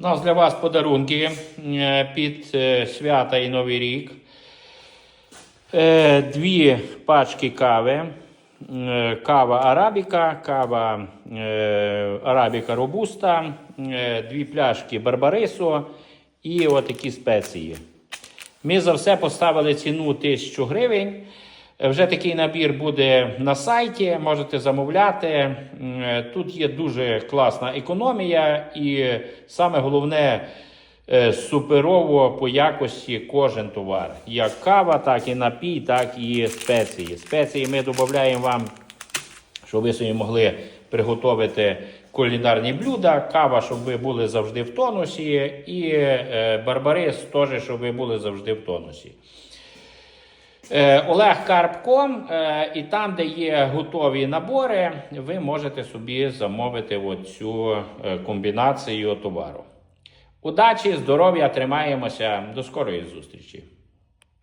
У нас для вас подарунки е, під е, свята і Новий рік. Е, Дві пачки кави. Кава Арабіка, кава Арабіка Робуста, дві пляшки Барбарису і отакі спеції. Ми за все поставили ціну 1000 гривень. Вже такий набір буде на сайті, можете замовляти. Тут є дуже класна економія, і саме головне е, суперово по якості кожен товар. Як кава, так і напій, так і спеції. Спеції ми додаємо вам щоб ви собі могли приготувати кулінарні блюда, кава, щоб ви були завжди в тонусі, і е, барбарис теж, щоб ви були завжди в тонусі. Е, Олег Карпком, е, і там, де є готові набори, ви можете собі замовити оцю е, комбінацію товару. Удачі, здоров'я, тримаємося. До скорої зустрічі!